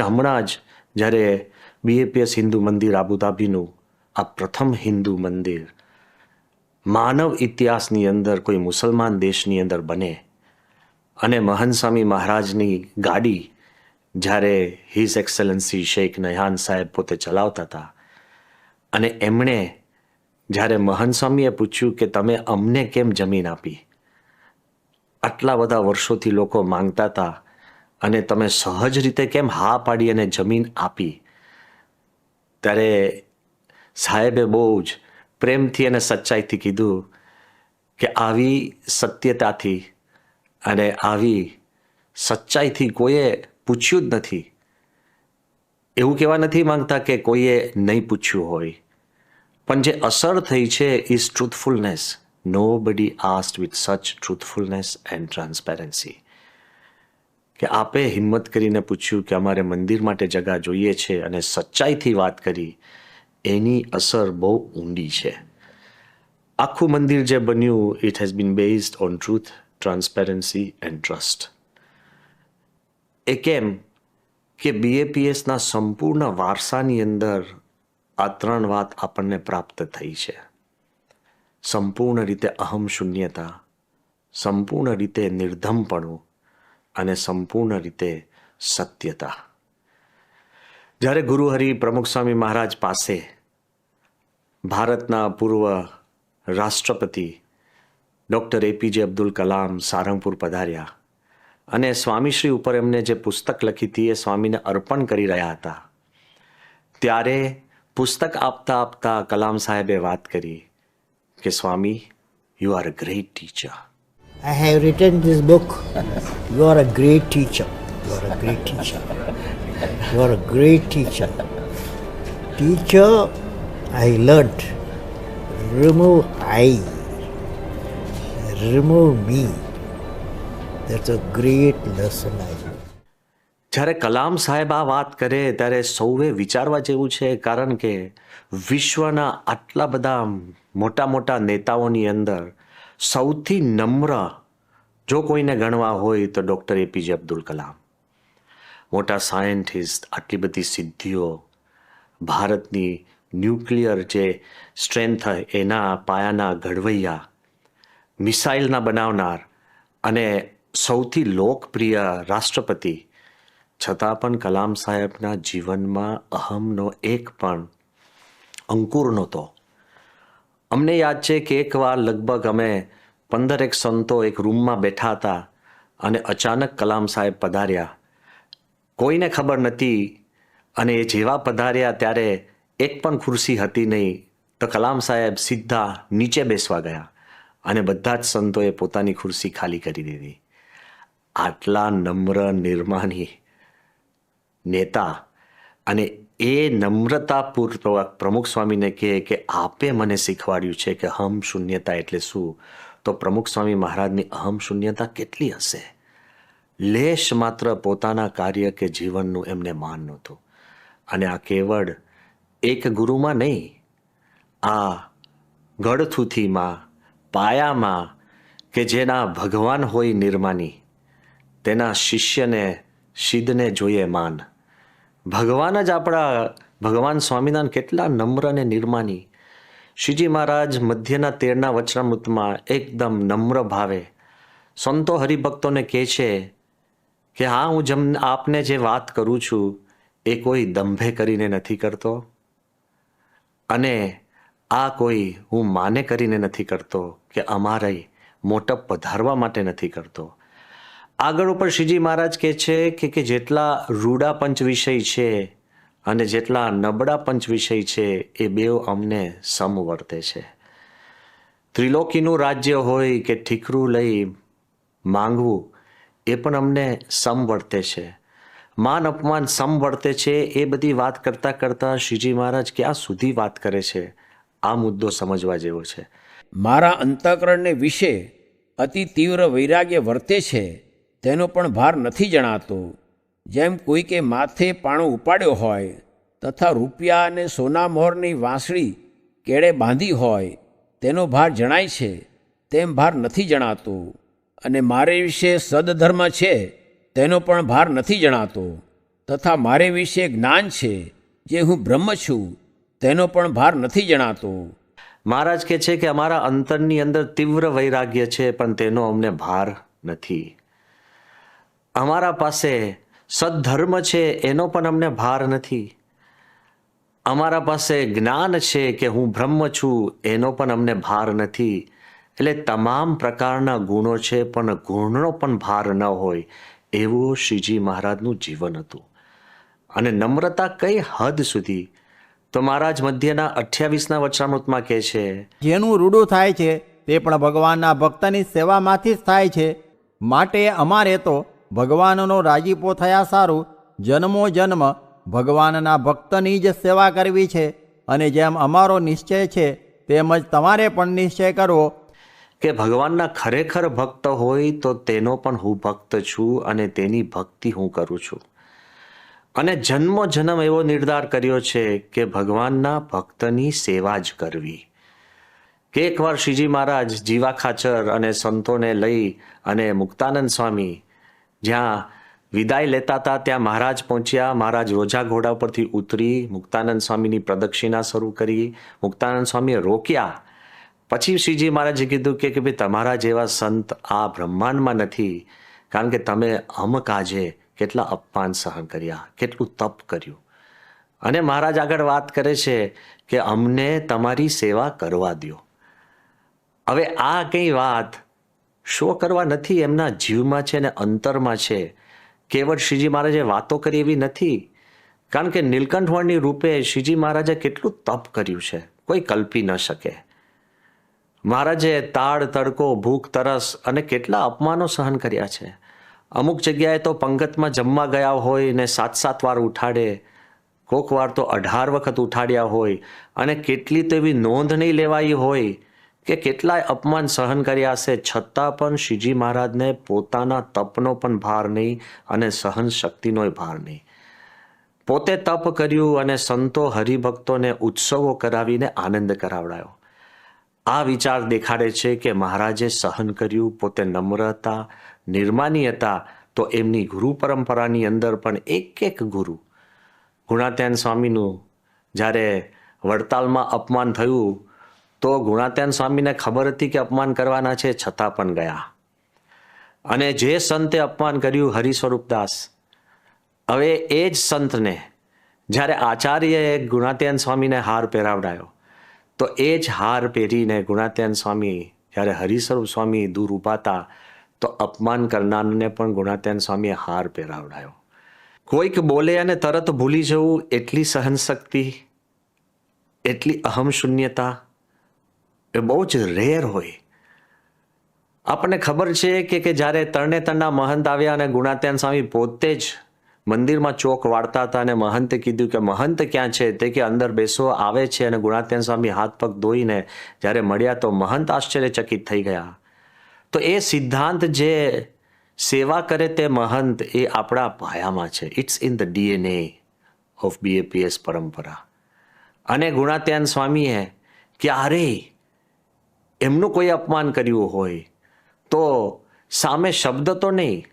કે હમણાં જ જ્યારે બીએપીએસ હિન્દુ મંદિર આબુધાબીનું આ પ્રથમ હિન્દુ મંદિર માનવ ઇતિહાસની અંદર કોઈ મુસલમાન દેશની અંદર બને અને મહનસ્વામી મહારાજની ગાડી જ્યારે હિઝ એક્સેલન્સી શેખ નયહાન સાહેબ પોતે ચલાવતા હતા અને એમણે જ્યારે મહનસ્વામીએ પૂછ્યું કે તમે અમને કેમ જમીન આપી? આટલા બધા વર્ષોથી લોકો માંગતા હતા અને તમે સહજ રીતે કેમ હા પાડી અને જમીન આપી? ત્યારે સાહેબે બહુ જ પ્રેમથી અને સચ્ચાઈથી કીધું કે આવી સત્યતાથી અને આવી સચ્ચાઈથી કોઈએ પૂછ્યું જ નથી. એવું કહેવા નથી માંગતા કે કોઈએ નહીં પૂછ્યું હોય. પણ જે અસર થઈ છે ઇઝ ટ્રુથફુલનેસ નો બડી આસ્ટ વિથ સચ ટ્રુથફુલનેસ એન્ડ ટ્રાન્સપેરન્સી કે આપે હિંમત કરીને પૂછ્યું કે અમારે મંદિર માટે જગા જોઈએ છે અને સચ્ચાઈથી વાત કરી, એની અસર બહુ ઊંડી છે. આખું મંદિર જે બન્યું it has been based on truth transparency and trust એ કેમ કે બીએપીએસના સંપૂર્ણ વારસાની અંદર આ ત્રણ વાત આપણને પ્રાપ્ત થઈ છે. સંપૂર્ણ રીતે અહમ શૂન્યતા, સંપૂર્ણ રીતે નિર્ધમપણું અને સંપૂર્ણ રીતે સત્યતા. જ્યારે ગુરુહરિ પ્રમુખ સ્વામી મહારાજ પાસે ભારતના પૂર્વ રાષ્ટ્રપતિ ડૉક્ટર એપીજે અબ્દુલ કલામ સારંગપુર પધાર્યા અને સ્વામીશ્રી ઉપર એમને જે પુસ્તક લખી હતી એ સ્વામીને અર્પણ કરી રહ્યા હતા. ત્યારે પુસ્તક આપતા આપતા કલામ સાહેબે વાત કરી કે, Swami you are a great teacher I have written this book. You are a great teacher. You are a great teacher. You are a great teacher. Teacher, I learnt. Remove I. Remove me. That's a great lesson I learned. જ્યારે કલામ સાહેબ આ વાત કરે ત્યારે સૌએ વિચારવા જેવું છે કારણ કે વિશ્વના આટલા બધા મોટા મોટા નેતાઓની અંદર સૌથી નમ્ર, જો કોઈને ગણવા હોય તો ડૉક્ટર એપીજે અબ્દુલ કલામ. મોટા સાયન્ટિસ્ટ, આટલી બધી સિદ્ધિઓ, ભારતની ન્યુક્લિયર જે સ્ટ્રેન્થ એના પાયાના ઘડવૈયા, મિસાઇલના બનાવનાર અને સૌથી લોકપ્રિય રાષ્ટ્રપતિ, છતાં પણ કલામ સાહેબના જીવનમાં અહમનો એક પણ અંકુર નહોતો. અમને યાદ છે કે એકવાર લગભગ અમે પંદર એક સંતો એક રૂમમાં બેઠા હતા અને અચાનક કલામ સાહેબ પધાર્યા. કોઈને ખબર નથી અને એ જેવા પધાર્યા ત્યારે એક પણ ખુરશી હતી નહીં તો કલામ સાહેબ સીધા નીચે બેસવા ગયા અને બધા જ સંતોએ પોતાની ખુરશી ખાલી કરી દીધી. આટલા નમ્ર, નિર્માની નેતા અને એ નમ્રતાપૂર્વક પ્રમુખ સ્વામીને કહે કે આપે મને શીખવાડ્યું છે કે હમ શૂન્યતા એટલે શું? તો પ્રમુખ સ્વામી મહારાજની અહમ શૂન્યતા કેટલી હશે? લેશ માત્ર પોતાના કાર્ય કે જીવનનું એમને માન નહોતું. અને આ કેવળ એક ગુરુમાં નહીં, આ ગળથુથીમાં પાયામાં કે જેના ભગવાન હોય નિર્માની, તેના શિષ્યને સિદ્ધને જોઈએ માન. ભગવાન જ આપણા ભગવાન સ્વામિનારાયણ કેટલા નમ્ર અને નિર્માની. શ્રીજી મહારાજ મધ્યના તેરના વચનામૃતમાં એકદમ નમ્ર ભાવે. સંતો હરિભક્તોને કહે છે કે, હા, હું જમ આપને જે વાત કરું છું, એ કોઈ દંભે કરીને નથી કરતો. અને આ કોઈ હું માને કરીને નથી કરતો કે અમારે મોટપ પધારવા માટે નથી કરતો. આગળ ઉપર શ્રીજી મહારાજ કહે છે કે કે જેટલા રૂડા પંચ વિષય છે અને જેટલા નબળા પંચ વિષય છે, એ બેવ અમને સમ વર્તે છે. ત્રિલોકીનું રાજ્ય હોય કે ઠીકરું લઈ માંગવું, એ પણ અમને સમ વર્તે છે. માન અપમાન સમ વર્તે છે, એ બધી વાત કરતાં કરતાં શ્રીજી મહારાજ ક્યાં સુધી વાત કરે છે? આ મુદ્દો સમજવા જેવો છે. મારા અંતઃકરણને વિશે અતિ તીવ્ર વૈરાગ્ય વર્તે છે તેનો પણ ભાર નથી જણાતો. જેમ કોઈકે માથે પાણો ઉપાડ્યો હોય, તથા રૂપિયા અને સોના મોહરની વાંસળી કેળે બાંધી હોય, તેનો ભાર જણાય છે, તેમ ભાર નથી જણાતો. અને મારે વિશે સદધર્મ છે, તેનો પણ ભાર નથી જણાતો. તથા મારે વિશે જ્ઞાન છે, જે હું બ્રહ્મ છું, તેનો પણ ભાર નથી જણાતો. મહારાજ કહે છે કે અમારા અંતરની અંદર તીવ્ર વૈરાગ્ય છે, પણ તેનો અમને ભાર નથી. અમારા પાસે સદ્ધર્મ છે, એનો પણ અમને ભાર નથી. અમારા પાસે જ્ઞાન છે કે હું બ્રહ્મ છું, એનો પણ અમને ભાર નથી. એટલે તમામ પ્રકારના ગુણો છે, પણ ગુણનો પણ ભાર ન હોય. એવું શ્રીજી મહારાજનું જીવન હતું. અને નમ્રતા કઈ હદ સુધી? તો મહારાજ મધ્યના અઠ્યાવીસના વચનામૃતમાં કહે છે, જેનું રૂડું થાય છે, તે પણ ભગવાનના ભક્તની સેવામાંથી જ થાય છે. માટે અમારે તો ભગવાનનો રાજીપો થયા સારું, જન્મો જન્મ ભગવાનના ભક્તની જ સેવા કરવી છે અને જેમ અમારો નિશ્ચય છે તેમજ તમારે પણ નિશ્ચય કરવો. કે ભગવાનના ખરેખર ભક્ત હોય તો તેનો પણ હું ભક્ત છું અને તેની ભક્તિ હું કરું છું. અને જન્મો જન્મ એવો નિર્ધાર કર્યો છે કે ભગવાનના ભક્તની સેવા જ કરવી. કે એકવાર શ્રીજી મહારાજ જીવા ખાચર અને સંતોને લઈ અને મુક્તાનંદ સ્વામી જ્યાં વિદાય લેતા હતા, ત્યાં મહારાજ પહોંચ્યા, મહારાજ રોજા ઘોડા પરથી ઉતરી, મુક્તાનંદ સ્વામીની પ્રદક્ષિણા શરૂ કરી, મુક્તાનંદ સ્વામીએ રોક્યા. પછી શ્રીજી મહારાજે કીધું કે ભાઈ તમારા જેવા સંત આ બ્રહ્માંડમાં નથી, કારણ કે તમે અમક કાજે કેટલા અપમાન સહન કર્યા, કેટલું તપ કર્યું. અને મહારાજ આગળ વાત કરે છે કે અમને તમારી સેવા કરવા દો હવે આ કઈ વાત શો કરવા નથી એમના જીવમાં છે અને અંતરમાં છે? કેવળ શ્રીજી મહારાજે વાતો કરી એવી નથી? કારણ કે નીલકંઠવર્ણી રૂપે શ્રીજી મહારાજે કેટલું તપ કર્યું છે. કોઈ કલ્પી ન શકે. મહારાજે તાળ, તડકો, ભૂખ, તરસ અને કેટલા અપમાનો સહન કર્યા છે. અમુક જગ્યાએ તો પંગતમાં જમવા ગયા હોય ને સાત સાત વાર ઉઠાડે. કોક વાર તો અઢાર વખત ઉઠાડ્યા હોય અને કેટલી તો એવી નોંધ નહીં લેવાઈ હોય. કે કેટલાય અપમાન સહન કર્યા હશે છતાં પણ શ્રીજી મહારાજને પોતાના તપનો પણ ભાર નહીં અને સહન શક્તિનોય ભાર નહીં. પોતે તપ કર્યું અને સંતો હરિભક્તોને ઉત્સવો કરાવીને આનંદ કરાવડાયો. આ વિચાર દેખાડે છે કે મહારાજે સહન કર્યું, પોતે નમ્ર હતા, નિર્માની હતા, તો એમની ગુરુ પરંપરાની અંદર પણ એક એક ગુરુ. ગુણાત્યાન સ્વામીનું જ્યારે વડતાલમાં અપમાન થયું તો ગુણાત્યાન સ્વામીને ખબર હતી કે અપમાન કરવાના છે, છતાં પણ ગયા. અને જે સંતે અપમાન કર્યું હરિસ્વરૂપદાસ હવે એ જ સંતને જ્યારે આચાર્યએ ગુણાત્યાન સ્વામીને હાર પહેરાવડાયો, તો એ જ હાર પહેરીને ગુણાત્યાન સ્વામી જ્યારે હરિસ્વરૂપ સ્વામી દૂર ઉભાતા, તો અપમાન કરનારને પણ ગુણાત્યાન સ્વામીએ હાર પહેરાવડાયો. કોઈક બોલે અને તરત ભૂલી જવું એટલી સહનશક્તિ, એટલી અહમ શૂન્યતા એ બહુ જ રેર હોય. આપણને ખબર છે કે કે જ્યારે તરણેતરના મહંત આવ્યા અને ગુણાત્યાન સ્વામી પોતે જ મંદિરમાં ચોક વાળતા હતા અને મહંતે કીધું કે, મહંત ક્યાં છે? તે કે, અંદર બેસો, આવે છે. અને ગુણાત્યાન સ્વામી હાથ પગ ધોઈને જ્યારે મળ્યા તો મહંત આશ્ચર્યચકિત થઈ ગયા. તો એ સિદ્ધાંત જે સેવા કરે તે મહંત એ આપણા પાયામાં છે. It's in the DNA of BAPS પરંપરા. અને ગુણાત્યાન સ્વામીએ ક્યારેય એમનું કોઈ અપમાન કર્યું હોય, તો સામે શબ્દ તો નહીં,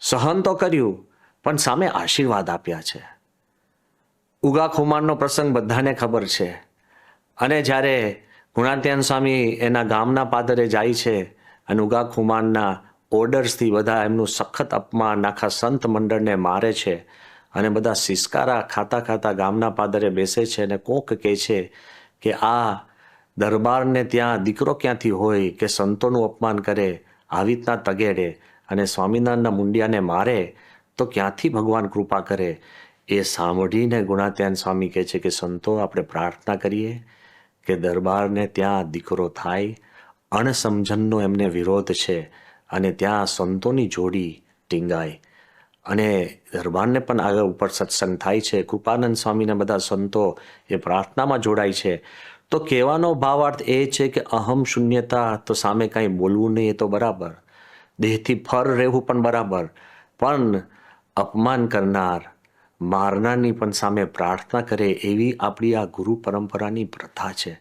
સહન તો કર્યું, પણ સામે આશીર્વાદ આપ્યા છે. ઉગા ખુમારનો પ્રસંગ બધાને ખબર છે. અને જ્યારે ગુણાત્યાન સ્વામી એના ગામના પાદરે જાય છે અને ઉગા ખુમારના ઓર્ડર્સથી બધા એમનું સખત અપમાન આખા સંત મંડળને મારે છે અને બધા સિસકારા ખાતા ખાતા ગામના પાદરે બેસે છે અને કોક કહે છે કે આ દરબારને ત્યાં દીકરો ક્યાંથી હોય કે સંતોનું અપમાન કરે, આવી રીતના તગેડે અને સ્વામિનારાયણના મુંડિયાને મારે, તો ક્યાંથી ભગવાન કૃપા કરે? એ સાંભળીને ગુણાત્યાન સ્વામી કહે છે કે, સંતો, આપણે પ્રાર્થના કરીએ કે દરબારને ત્યાં દીકરો થાય. અણસમજનનો એમને વિરોધ છે અને ત્યાં સંતોની જોડી ટીંગાય. અને દરબારને પણ આગળ ઉપર સત્સંગ થાય છે. કૃપાનંદ સ્વામીને બધા સંતો એ પ્રાર્થનામાં જોડાય છે. તો કહેવાનો ભાવાર્થ એ છે કે અહમ શૂન્યતા તો સામે કાંઈ બોલવું નહીં, એ તો બરાબર. દેહથી ફર રહેવું પણ બરાબર. પણ અપમાન કરનાર, મારનારની પણ સામે પ્રાર્થના કરે એવી આપણી આ ગુરુ પરંપરાની પ્રથા છે.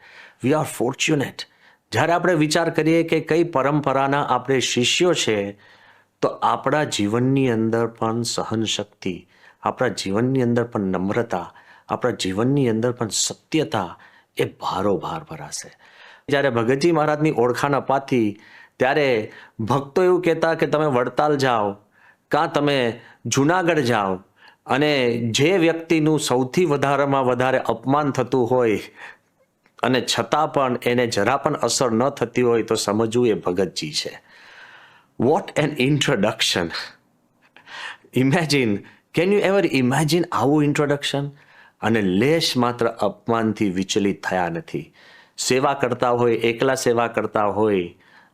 વી આર ફોર્ચ્યુનેટ જ્યારે આપણે વિચાર કરીએ કે કઈ પરંપરાના આપણે શિષ્યો છે, તો આપણા જીવનની અંદર પણ સહન શક્તિ આપણા જીવનની અંદર પણ નમ્રતા, આપણા જીવનની અંદર પણ સત્યતા એ ભારોભાર ભરાશે જ્યારે ભગતજી મહારાજની ઓળખાણ અપાતી, ત્યારે ભક્તો એવું કહેતા કે તમે વડતાલ જાઓ, કાં તમે જુનાગઢ જાઓ, અને જે વ્યક્તિનું સૌથી વધારેમાં વધારે અપમાન થતું હોય, અને છતાં પણ એને જરા પણ અસર ન થતી હોય, તો સમજવું એ ભગતજી છે. What an introduction imagine can you ever imagine આવું ઇન્ટ્રોડક્શન અને લેશ માત્ર અપમાનથી વિચલિત થયા નથી. સેવા કરતા હોય, એકલા સેવા કરતા હોય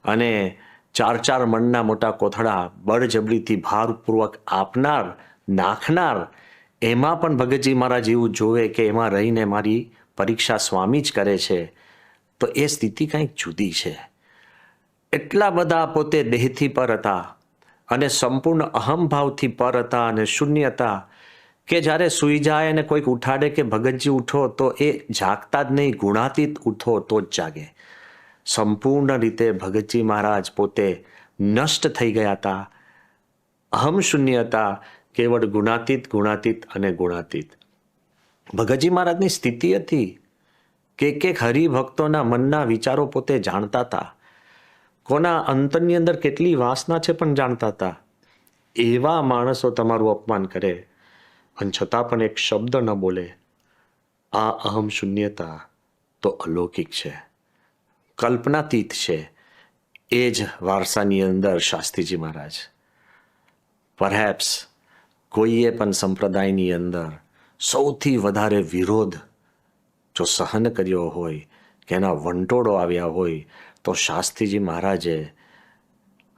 અને ચાર ચાર મણના મોટા કોથળા બળજબરીથી ભારપૂર્વક આપનાર, નાખનાર, એમાં પણ ભગતજી મારા જેવું જોવે કે એમાં રહીને મારી પરીક્ષા સ્વામી જ કરે છે, તો એ સ્થિતિ કંઈક જુદી છે. એટલા બધા પોતે દેહથી પર હતા અને સંપૂર્ણ અહમભાવથી પર હતા અને શૂન્ય હતા કે જ્યારે સૂઈ જાય અને કોઈક ઉઠાડે કે ભગતજી ઉઠો, તો એ જાગતા જ નહીં, ગુણાતીત ઉઠો તો જ જાગે. સંપૂર્ણ રીતે ભગતજી મહારાજ પોતે નષ્ટ થઈ ગયા હતા. અહમ શૂન્ય હતા, કેવળ ગુણાતીત ગુણાતીત અને ગુણાતીત. ભગતજી મહારાજની સ્થિતિ હતી કે એક હરિભક્તોના મનના વિચારો પોતે જાણતા હતા. કોના અંતરની અંદર કેટલી વાસના છે પણ જાણતા હતા. એવા માણસો તમારું અપમાન કરે અને છતાં પણ એક શબ્દ ન બોલે, આ અહમ શૂન્યતા તો અલૌકિક છે. કલ્પનાતીત છે. એ જ વારસાની અંદર શાસ્ત્રીજી મહારાજ. પરહેપ્સ કોઈએ પણ સંપ્રદાયની અંદર સૌથી વધારે વિરોધ જો સહન કર્યો હોય, કે એના વંટોળો આવ્યા હોય, તો શાસ્ત્રીજી મહારાજે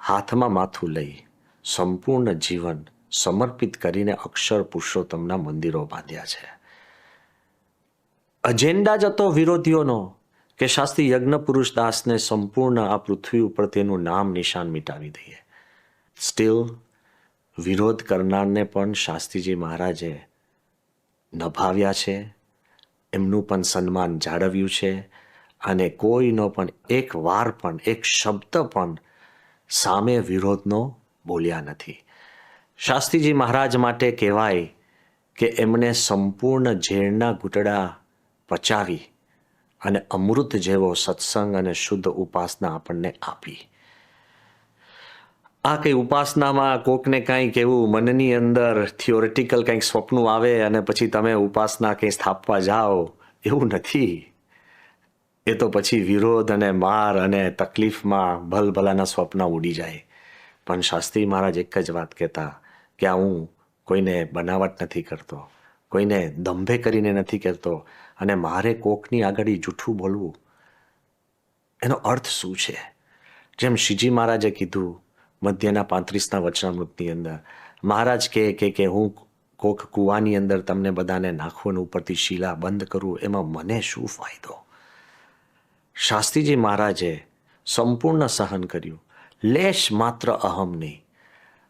હાથમાં માથું લઈ સંપૂર્ણ જીવન સમર્પિત કરીને અક્ષર પુરુષોત્તમના મંદિરો બાંધ્યા છે. અજેન્ડા જ હતો વિરોધીઓનો કે શાસ્ત્રી યજ્ઞ પુરુષ દાસને સંપૂર્ણ આ પૃથ્વી ઉપર તેનું નામ નિશાન મિટાવી દઈએ. સ્ટીલ વિરોધ કરનારને પણ શાસ્ત્રીજી મહારાજે નભાવ્યા છે, એમનું પણ સન્માન જાળવ્યું છે અને કોઈનો પણ એક વાર પણ, એક શબ્દ પણ સામે વિરોધનો બોલ્યા નથી. શાસ્ત્રીજી મહારાજ માટે કહેવાય કે એમણે સંપૂર્ણ ઝેરના ઘૂંટડા પચાવી અને અમૃત જેવો સત્સંગ અને શુદ્ધ ઉપાસના આપણને આપી. આ કંઈ ઉપાસનામાં કોકને કાંઈક એવું મનની અંદર થિયોરિટિકલ કંઈક સ્વપ્નું આવે અને પછી તમે ઉપાસના કંઈ સ્થાપવા જાઓ, એવું નથી. એ તો પછી વિરોધ અને માર અને તકલીફમાં ભલભલાના સ્વપ્ન ઉડી જાય. પણ શાસ્ત્રી મહારાજ એક જ વાત કહેતા કે આ હું કોઈને બનાવટ નથી કરતો, કોઈને દંભે કરીને નથી કરતો અને મારે કોકની આગળ જૂઠું બોલવું, એનો અર્થ શું છે? જેમ શિજી મહારાજે કીધું મધ્યના પાંત્રીસના વચનામૃતની અંદર, મહારાજ કહે કે કે હું કોક કૂવાની અંદર તમને બધાને નાખવું અને ઉપરથી શીલા બંધ કરું, એમાં મને શું ફાયદો? શાસ્ત્રીજી મહારાજે સંપૂર્ણ સહન કર્યું, લેશ માત્ર અહમ નહીં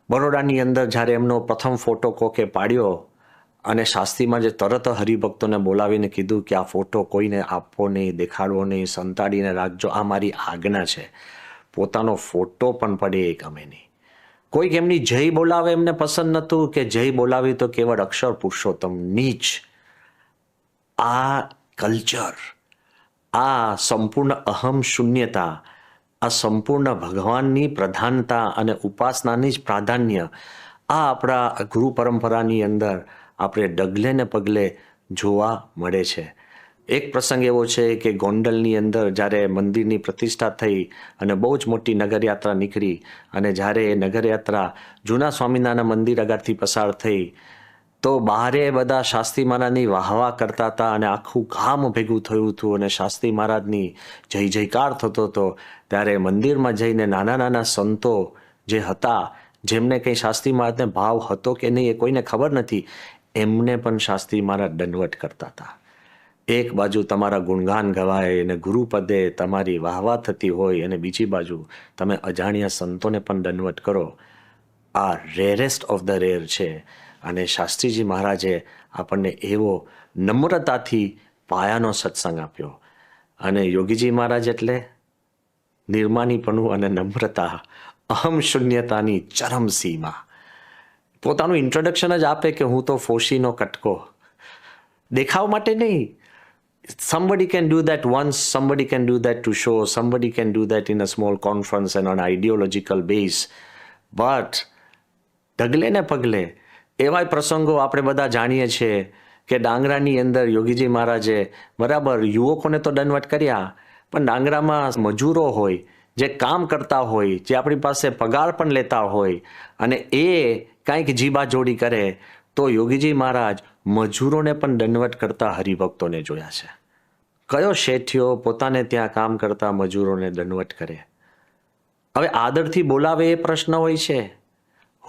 બરોડાની અંદર જ્યારે એમનો પ્રથમ ફોટો કોકે પાડ્યો અને શાસ્ત્રીમાં જે તરત હરિભક્તોને બોલાવીને કીધું કે આ ફોટો કોઈને આપવો નહીં દેખાડવો નહીં, સંતાડીને રાખજો, આ મારી આજ્ઞા છે. પોતાનો ફોટો પણ પડે એ ગમે નહીં. કોઈક એમની જય બોલાવે એમને પસંદ નહોતું કે જય બોલાવી તો કેવળ અક્ષર પુરુષોત્તમ. નીચ. આ કલ્ચર, આ સંપૂર્ણ અહમ શૂન્યતા આ સંપૂર્ણ ભગવાનની પ્રધાનતા અને ઉપાસનાની જ પ્રાધાન્ય આ આપણા ગુરુ પરંપરાની અંદર આપણે ડગલે ને પગલે જોવા મળે છે. એક પ્રસંગ એવો છે કે ગોંડલની અંદર જ્યારે મંદિરની પ્રતિષ્ઠા થઈ અને બહુ જ મોટી નગરયાત્રા નીકળી અને જ્યારે એ નગરયાત્રા જૂના સ્વામિનારાયણ મંદિર આગળથી પસાર થઈ, તો બહારે બધા શાસ્ત્રી મહારાજની વાહવા કરતા હતા અને આખું ગામ ભેગું થયું હતું અને શાસ્ત્રી મહારાજની જય જયકાર થતો હતો. ત્યારે મંદિરમાં જઈને નાના નાના સંતો જે હતા, જેમને કંઈ શાસ્ત્રી મહારાજને ભાવ હતો કે નહીં એ કોઈને ખબર નથી, એમને પણ શાસ્ત્રી મહારાજ દંડવટ કરતા હતા. એક બાજુ તમારા ગુણગાન ગવાય અને ગુરુપદે તમારી વાહવા થતી હોય અને બીજી બાજુ તમે અજાણ્યા સંતોને પણ દંડવટ કરો. આ રેરેસ્ટ ઓફ ધ રેર છે અને શાસ્ત્રીજી મહારાજે આપણને એવો નમ્રતાથી પાયાનો સત્સંગ આપ્યો. અને યોગીજી મહારાજ એટલે નિર્માનીપણું અને નમ્રતા, અહમ શૂન્યતાની ચરમ સીમા. પોતાનું ઇન્ટ્રોડક્શન જ આપે કે હું તો ફોશીનો કટકો. દેખાવ માટે નહીં. Somebody can do that once, somebody can do that to show, somebody can do that in a small conference and on ideological base. But ડગલે ને પગલે એવાય પ્રસંગો આપણે બધા જાણીએ છીએ કે ડાંગરાની અંદર યોગીજી મહારાજે બરાબર યુવકોને તો દંડવટ કર્યા પણ ડાંગરામાં મજૂરો હોય, જે કામ કરતા હોય, જે આપણી પાસે પગાર પણ લેતા હોય અને એ કાંઈક જીબા જોડી કરે, તો યોગીજી મહારાજ મજૂરોને પણ દંડવટ કરતા હરિભક્તોને જોયા છે. કયો શેઠિયો પોતાને ત્યાં કામ કરતા મજૂરોને દંડવટ કરે? હવે આદરથી બોલાવે એ પ્રશ્ન હોય છે.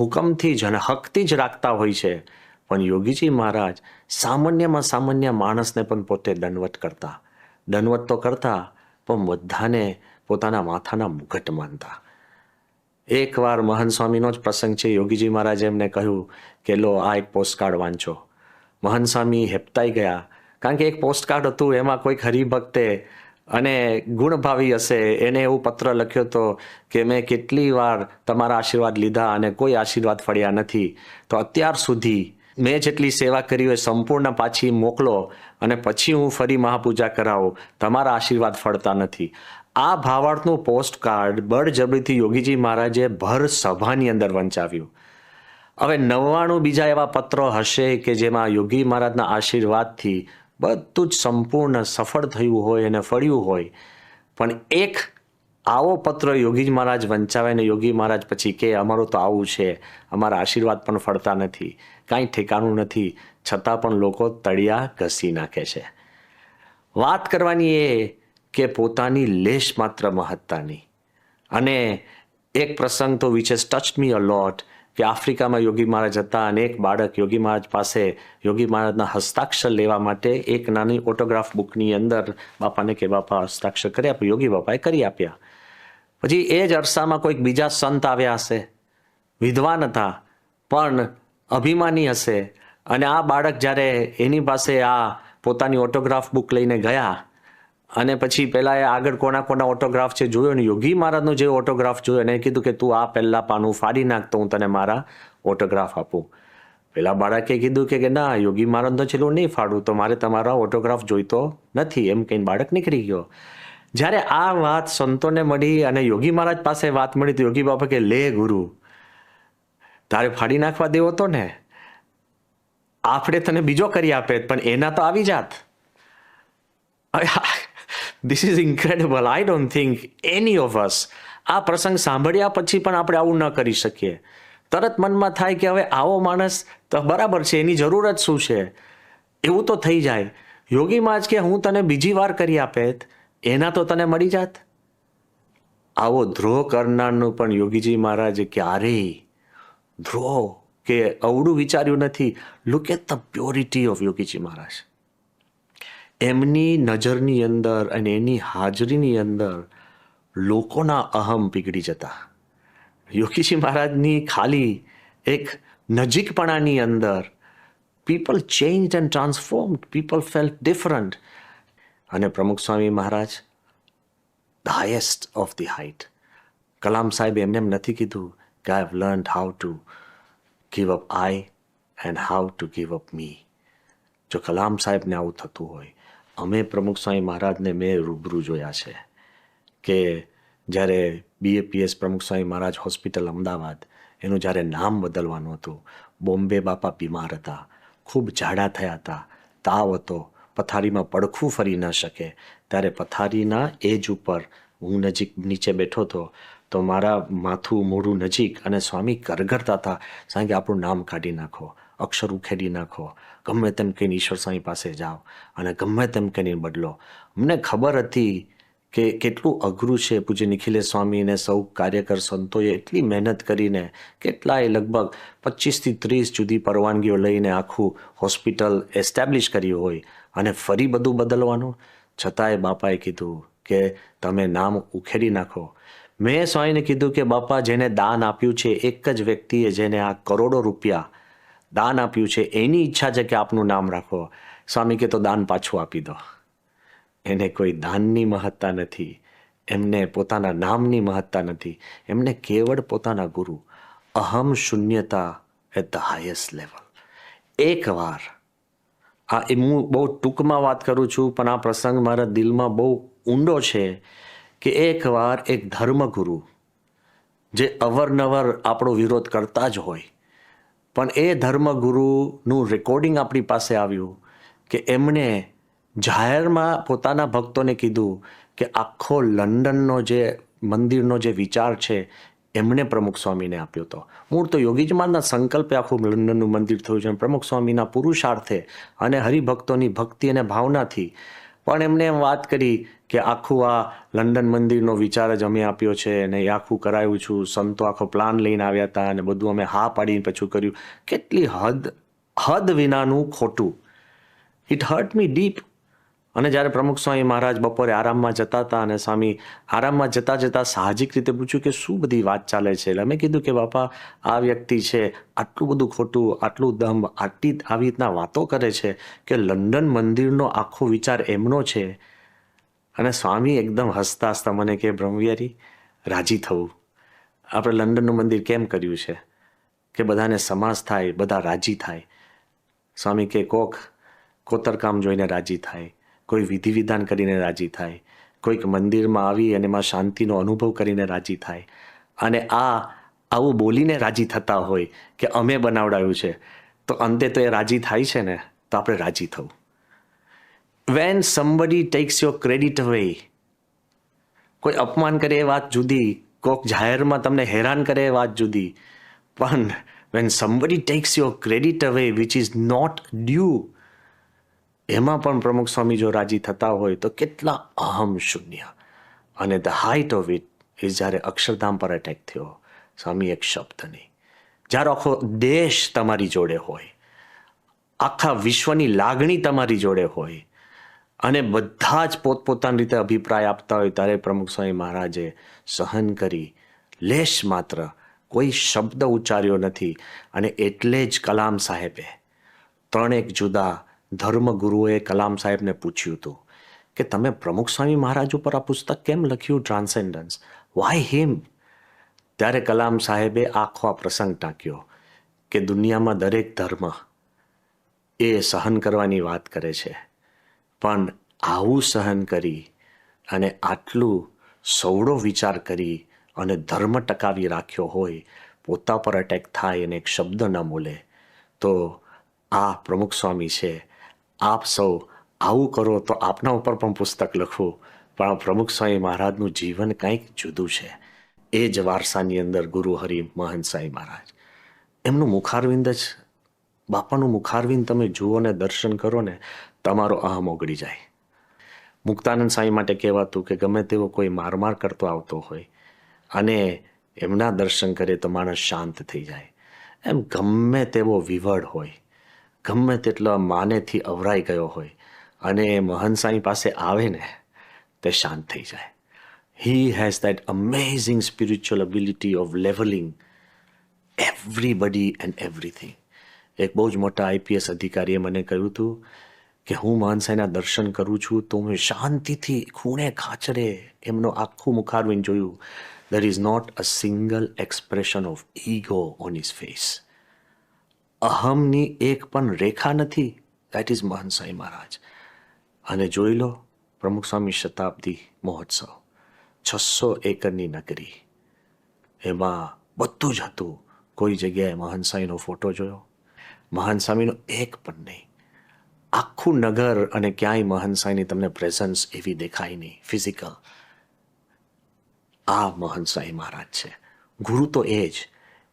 હુકમથી જ અને હકથી જ રાખતા હોય છે. પણ યોગીજી મહારાજ સામાન્યમાં સામાન્ય માણસને પણ પોતે દંડવટ કરતા. દંડવટ તો કરતા પણ બધાને પોતાના માથાના મુગટ માનતા. એકવાર મહંત સ્વામીનો જ પ્રસંગ છે, યોગીજી મહારાજે એમને કહ્યું કે, લો, આ એક પોસ્ટકાર્ડ વાંચો. મહંત સ્વામી હેપતાઈ ગયા, કારણ કે એક પોસ્ટકાર્ડ હતું, એમાં કોઈક હરિભક્તે અને ગુણભાવી હશે, એને એવું પત્ર લખ્યો હતો કે, મેં કેટલી વાર તમારા આશીર્વાદ લીધા અને કોઈ આશીર્વાદ ફળ્યા નથી. તો અત્યાર સુધી મેં જેટલી સેવા કરી હોય સંપૂર્ણ પાછી મોકલો અને પછી હું ફરી મહાપૂજા કરાવું. તમારા આશીર્વાદ ફળતા નથી. આ ભાવાર્થનું પોસ્ટ કાર્ડ બળજબરીથી યોગીજી મહારાજે ભર સભાની અંદર વંચાવ્યું. હવે નવ્વાણું બીજા એવા પત્રો હશે કે જેમાં યોગી મહારાજના આશીર્વાદથી બધું જ સંપૂર્ણ સફળ થયું હોય અને ફળ્યું હોય. પણ એક આવો પત્ર યોગી મહારાજ વંચાવે ને યોગી મહારાજ પછી કે, અમારું તો આવું છે. અમારા આશીર્વાદ પણ ફળતા નથી. કાંઈ ઠેકાણું નથી, છતાં પણ લોકો તળિયા ઘસી નાખે છે. વાત કરવાની એ કે પોતાની લેશ માત્ર મહત્તાની. અને એક પ્રસંગ તો which has touch me a lot કે આફ્રિકામાં યોગી મહારાજ હતા અને એક બાળક યોગી મહારાજ પાસે યોગી મહારાજના હસ્તાક્ષર લેવા માટે એક નાની ઓટોગ્રાફ બુકની અંદર બાપાને કે બાપા હસ્તાક્ષર કરી આપ્યા યોગી બાપાએ કરી આપ્યા. પછી એ જ અરસામાં કોઈક બીજા સંત આવ્યા હશે. વિદ્વાન હતા, પણ અભિમાની હશે. અને આ બાળક જ્યારે એની પાસે આ પોતાની ઓટોગ્રાફ બુક લઈને ગયા અને પછી પહેલાં એ આગળ કોના કોના ઓટોગ્રાફ છે જોયો ને, યોગી મહારાજનો જે ઓટોગ્રાફ જોયો એને કીધું કે તું આ પહેલાં પાનું ફાડી નાખ હું તને મારા ઓટોગ્રાફ આપું. પેલા બાળકે કીધું કે કે ના, યોગી મહારાજનો છેલ્લું નહીં ફાડું તો મારે તમારા ઓટોગ્રાફ જોઈતો નથી. એમ કહીને બાળક નીકળી ગયો. જ્યારે આ વાત સંતોને મળી અને યોગી મહારાજ પાસે વાત મળી તો યોગી બાપા કે, લે ગુરુ તારે ફાડી નાખવા દેવો તો ને. આપણે તને બીજો કરી આપે, પણ એના તો આવી જાત. This is incredible I don't think any of us આ પ્રસંગ સાંભળ્યા પછી પણ આપણે આવું ન કરી શકીએ. તરત મનમાં થાય કે હવે આવો માણસ તો બરાબર છે, એની જરૂર જ શું છે? એવું તો થઈ જાય. યોગીમાં જ કે હું તને બીજી વાર કરી આપે, એના તો તને મળી જાત. આવો ધ્રોહ કરનારનું પણ યોગીજી મહારાજ ક્યારેય ધ્રોહ કે અવડું વિચાર્યું નથી. Look at the purity of Yogiji Maharaj એમની નજરની અંદર અને એની હાજરીની અંદર લોકોના અહમ પીગળી જતા. યોગીજી મહારાજની ખાલી એક નજીકપણાની અંદર people change and transformed people felt different અને Pramukh Swami Maharaj the highest of the height Kalam Saheb એમને એમ નથી કીધું કે have learned how to to up up and and how to up me જો કલામ સાહેબને આવું થતું હોય, અમે પ્રમુખ સ્વામી મહારાજને મેં રૂબરૂ જોયા છે કે જ્યારે બીએપીએસ પ્રમુખ સ્વામી મહારાજ હોસ્પિટલ અમદાવાદ, એનું જ્યારે નામ બદલવાનું હતું, બોમ્બે બાપા બીમાર હતા, ખૂબ જાડા થયા હતા, તાવ હતો, પથારીમાં પડખું ફરી ન શકે, ત્યારે પથારીના એજ ઉપર હું નજીક નીચે બેઠો હતો, તો મારા માથું મોઢું નજીક અને સ્વામી કરગરતા હતા. સાંજે આપણું નામ કાઢી નાખો, અક્ષર ઉખેડી નાખો. ગમે તેમ કહીને ઈશ્વર સ્વામી પાસે જાઓ અને ગમે તેમ કહીને બદલો. અમને ખબર હતી કે કેટલું અઘરું છે પૂજ્ય નિખિલેશ સ્વામીને સૌ કાર્યકર સંતોએ એટલી મહેનત કરીને કેટલાય લગભગ પચીસથી ત્રીસ જુદી પરવાનગીઓ લઈને આખું હોસ્પિટલ એસ્ટાબ્લિશ કર્યું હોય અને ફરી બધું બદલવાનું? છતાંય બાપાએ કીધું કે તમે નામ ઉખેડી નાખો. મેં સ્વામીને કીધું કે, બાપા, જેને દાન આપ્યું છે, એક જ વ્યક્તિએ જેને આ કરોડો રૂપિયા દાન આપ્યું છે, એની ઈચ્છા છે કે આપનું નામ રાખો. સ્વામી કે, તો દાન પાછું આપી દો. એને કોઈ દાનની મહત્તા નથી. એમને પોતાના નામની મહત્તા નથી. એમને કેવળ પોતાના ગુરુ. અહમ શૂન્યતા એટ ધ હાઈએસ્ટ લેવલ. એકવાર આ એ હું બહુ ટૂંકમાં વાત કરું છું, પણ આ પ્રસંગ મારા દિલમાં બહુ ઊંડો છે કે એકવાર એક ધર્મગુરુ જે અવરનવર આપણો વિરોધ કરતા જ હોય. પણ એ ધર્મગુરુનું રેકોર્ડિંગ આપણી પાસે આવ્યું કે એમણે જાહેરમાં પોતાના ભક્તોને કીધું કે આખો લંડનનો જે મંદિરનો જે વિચાર છે એમણે પ્રમુખ સ્વામીને આપ્યો હતો મૂળ તો યોગીજમાનના સંકલ્પે આખું લંડનનું મંદિર થયું છે પ્રમુખ સ્વામીના પુરુષાર્થે અને હરિભક્તોની ભક્તિ અને ભાવનાથી. પણ એમણે એમ વાત કરી કે આખું આ લંડન મંદિરનો વિચાર જ અમે આપ્યો છે અને એ આખું કરાયું છું. સંતો આખો પ્લાન લઈને આવ્યા હતા અને બધું અમે હા પાડીને પછી કર્યું. કેટલી હદ હદ વિનાનું ખોટું. ઇટ હર્ટ મી ડીપ અને જ્યારે પ્રમુખ સ્વામી મહારાજ બપોરે આરામમાં જતા હતા અને સ્વામી આરામમાં જતા જતા સાહજિક રીતે પૂછ્યું કે શું બધી વાત ચાલે છે? એટલે અમે કીધું કે, બાપા, આ વ્યક્તિ છે, આટલું બધું ખોટું, આટલું દમ આટલી આવી રીતના વાતો કરે છે કે લંડન મંદિરનો આખો વિચાર એમનો છે. અને સ્વામી એકદમ હસતા હસતા મને કે બ્રહ્મવિહારી, રાજી થવું. આપણે લંડનનું મંદિર કેમ કર્યું છે? કે બધાને સમાસ થાય, બધા રાજી થાય. સ્વામી કે કોક કોતરકામ જોઈને રાજી થાય, કોઈ વિધિ વિધાન કરીને રાજી થાય, કોઈક મંદિરમાં આવી અને એમાં શાંતિનો અનુભવ કરીને રાજી થાય. અને આ આવું બોલીને રાજી થતા હોય કે અમે બનાવડાવ્યું છે, તો અંતે તો એ રાજી થાય છે ને, તો આપણે રાજી થવું. When somebody takes your credit away કોઈ અપમાન કરે એ વાત જુદી, કોક જાહેરમાં તમને હેરાન કરે એ વાત જુદી, પણ when somebody takes your credit away which is not due એમાં પણ પ્રમુખ સ્વામી જો રાજી થતા હોય તો કેટલા અહમ શૂન્ય. અને the height of it is જ્યારે અક્ષરધામ પર એટેક થયો, સ્વામી એક શબ્દ નહીં. જ્યારે આખો દેશ તમારી જોડે હોય, આખા વિશ્વની લાગણી તમારી જોડે હોય અને બધા જ પોતપોતાની રીતે અભિપ્રાય આપતા હોય ત્યારે પ્રમુખ સ્વામી મહારાજે સહન કરી. લેશ માત્ર. કોઈ શબ્દ ઉચ્ચાર્યો નથી. અને એટલે જ કલામ સાહેબે, ત્રણેક જુદા ધર્મગુરુએ કલામ સાહેબને પૂછ્યું હતું કે તમે પ્રમુખ સ્વામી મહારાજ ઉપર આ પુસ્તક કેમ લખ્યું ટ્રાન્સેન્ડન્સ વાય હિમ ત્યારે કલામ સાહેબે આખો આ પ્રસંગ ટાંક્યો કે દુનિયામાં દરેક ધર્મ એ સહન કરવાની વાત કરે છે. પણ આવું સહન કરી અને આટલું સવડો વિચાર કરી અને ધર્મ ટકાવી રાખ્યો હોય, પોતા પર અટેક થાય અને એક શબ્દ ન બોલે, તો આ પ્રમુખ સ્વામી છે. આપ સૌ આવું કરો તો આપના ઉપર પણ પુસ્તક લખવું પણ પ્રમુખ સ્વામી મહારાજનું જીવન કંઈક જુદું છે. એ જ વારસાની અંદર ગુરુ હરિ મહંત સાંઈ મહારાજ. એમનું મુખારવિંદ જ, બાપાનું મુખારવિંદ તમે જુઓ ને દર્શન કરો ને તમારો અહમ ઓગળી જાય. મુક્તાનંદ સ્વામી માટે કહેવાતું કે ગમે તેવો કોઈ મારમાર કરતો આવતો હોય અને એમના દર્શન કરે તો માણસ શાંત થઈ જાય. એમ ગમે તેવો વિવડ હોય, ગમે તેટલા માનેથી અવરાઈ ગયો હોય અને મહન સાંઈ પાસે આવે ને, તે શાંત થઈ જાય. He has that amazing spiritual ability of levelling everybody and everything એક બહુ જ મોટા આઈપીએસ અધિકારીએ મને કહ્યું હતું કે હું માનસાઈના દર્શન કરું છું, તો હું શાંતિથી ખૂણે ખાચરે એમનો આખું મુખારવીને જોયું. There is not a single expression of ego on his face અહમની એક પણ રેખા નથી. દેટ ઇઝ માનસાઈ મહારાજ. અને જોઈ લો, પ્રમુખ સ્વામી શતાબ્દી મહોત્સવ. છસો એકરની નગરી. એમાં બધું જ હતું. કોઈ જગ્યાએ મહનસાઈનો ફોટો જોયો. મહાનસ્વામીનો એક પણ નહીં. આખું નગર અને ક્યાંય મહનસાઈની તમને પ્રેઝન્સ એવી દેખાય નહીં ફિઝિકલ આ મહનસાઈ મહારાજ છે. ગુરુ તો એ જ.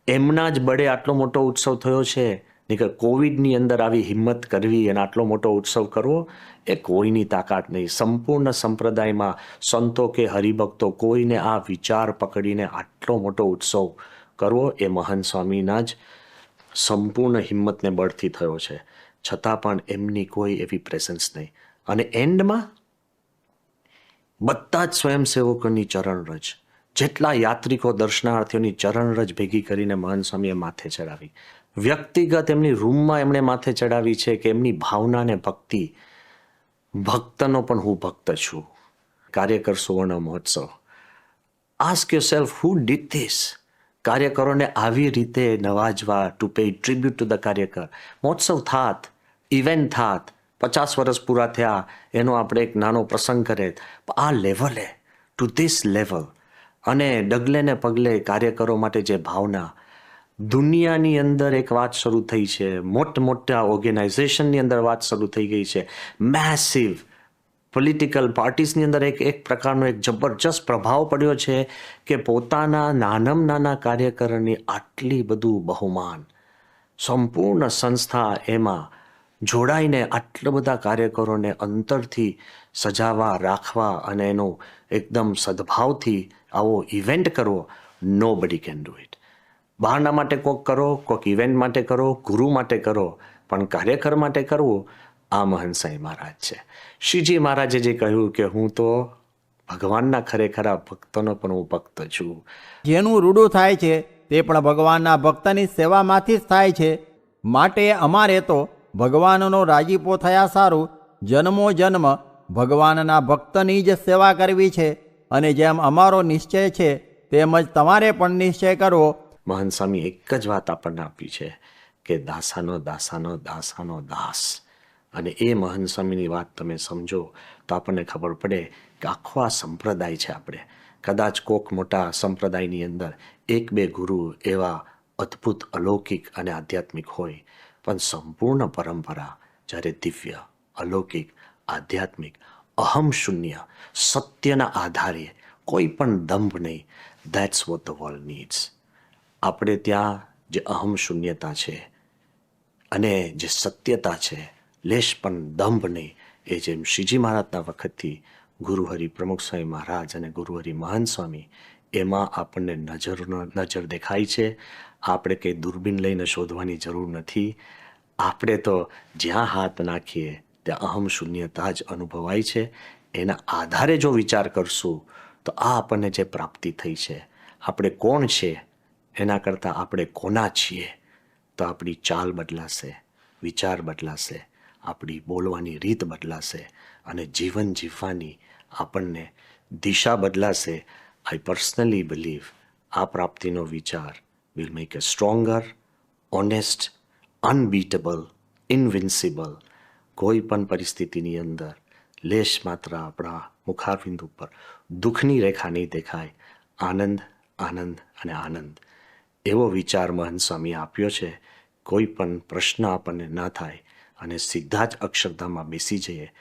એમના જ બળે આટલો મોટો ઉત્સવ થયો છે. નહીં કે કોવિડની અંદર આવી હિંમત કરવી અને આટલો મોટો ઉત્સવ કરવો, એ કોઈની તાકાત નહીં. સંપૂર્ણ સંપ્રદાયમાં સંતો કે હરિભક્તો કોઈને આ વિચાર પકડીને આટલો મોટો ઉત્સવ કરવો, એ મહાન સ્વામીના જ સંપૂર્ણ હિંમતને બળથી થયો છે. છતાં પણ એમની કોઈ એવી પ્રેઝન્સ નહીં. અને એન્ડમાં બધા જ સ્વયંસેવકોની ચરણરજ, જેટલા યાત્રિકો દર્શનાર્થીઓની ચરણરજ ભેગી કરીને મહાન સ્વામીએ માથે ચડાવી. વ્યક્તિગત એમની રૂમમાં એમણે માથે ચડાવી છે કે એમની ભાવનાને ભક્તિ. ભક્તનો પણ હું ભક્ત છું. કાર્યકર સુવર્ણ મહોત્સવ. Ask yourself who did this કાર્યકરોને આવી રીતે નવાજવા to pay tribute to the કાર્યકર. મહોત્સવ થાત. ઇવેન્ટ થાત, પચાસ વર્ષ પૂરા થયા, એનો આપણે એક નાનો પ્રસંગ કરે. આ લેવલે ટુ ધીસ લેવલ અને ડગલે ને પગલે કાર્યકરો માટે જે ભાવના, દુનિયાની અંદર એક વાત શરૂ થઈ છે. મોટ મોટા ઓર્ગેનાઇઝેશનની અંદર વાત શરૂ થઈ ગઈ છે. મેસિવ પોલિટિકલ પાર્ટીસની અંદર એક એક પ્રકારનો એક જબરજસ્ત પ્રભાવ પડ્યો છે કે પોતાના નાનામાં નાના કાર્યકરની આટલી બધું બહુમાન. સંપૂર્ણ સંસ્થા એમાં જોડાઈને આટલા બધા કાર્યકરોને અંતરથી સજાવવા રાખવા અને એનો એકદમ સદભાવથી આવો ઇવેન્ટ કરવો નો બડી કેન ડુ ઇટ બહારના માટે કોક કરો, કોક ઇવેન્ટ માટે કરો, ગુરુ માટે કરો, પણ કાર્યકર માટે કરવું આ મહનસાઈ મહારાજ છે. શ્રીજી મહારાજે જે કહ્યું કે હું તો ભગવાનના ખરેખરા ભક્તોનો પણ હું ભક્ત છું. જેનું રૂડું થાય છે તે પણ ભગવાનના ભક્તની સેવામાંથી જ થાય છે. માટે અમારે તો ભગવાનનો રાજીપો થયા સારું, જન્મો જન્મ ભગવાનના ભક્તની જ સેવા કરવી છે અને જેમ અમારો નિશ્ચય છે તેમજ તમારે પણ નિશ્ચય કરવો. મહાન સ્વામી એક જ વાત આપણને આપી છે કે દાસાનો દાસાનો દાસાનો દાસ. અને એ મહાન સ્વામીની વાત તમે સમજો તો આપણને ખબર પડે કે આખો આ સંપ્રદાય છે આપણે. કદાચ કોક મોટા સંપ્રદાયની અંદર એક બે ગુરુ એવા અદ્ભુત અલૌકિક અને આધ્યાત્મિક હોય પણ સંપૂર્ણ પરંપરા જ્યારે દિવ્ય, અલૌકિક, આધ્યાત્મિક, અહમ શૂન્ય, સત્યના આધારે કોઈ પણ દંભ નહીં that's what the world needs આપણે ત્યાં જે અહમ શૂન્યતા છે અને જે સત્યતા છે, લેશ પણ દંભ નહીં, એ જેમ શ્રીજી મહારાજના વખતથી ગુરુહરિ પ્રમુખ સ્વામી મહારાજ અને ગુરુહરિ મહાન સ્વામી, એમાં આપણને નજરનો નજર દેખાય છે. આપણે કંઈ દૂરબીન લઈને શોધવાની જરૂર નથી. આપણે તો જ્યાં હાથ નાખીએ ત્યાં અહમ શૂન્યતા જ અનુભવાય છે. એના આધારે જો વિચાર કરશું, તો આ આપણને જે પ્રાપ્તિ થઈ છે, આપણે કોણ છે, એના કરતાં આપણે કોના છીએ, તો આપણી ચાલ બદલાશે, વિચાર બદલાશે, આપણી બોલવાની રીત બદલાશે અને જીવન જીવવાની આપણને દિશા બદલાશે. આઈ પર્સનલી બિલીવ આ પ્રાપ્તિનો વિચાર will make us stronger honest unbeatable invincible કોઈ પણ પરિસ્થિતિની અંદર લેશ માત્ર આપણા મુખારવિંદ ઉપર, દુઃખની રેખા નહીં દેખાય. આનંદ આનંદ અને આનંદ. એવો વિચાર મહંત સ્વામીએ આપ્યો છે કોઈ પણ પ્રશ્ન આપણને ના થાય અને સીધા જ અક્ષરધામમાં બેસી જઈએ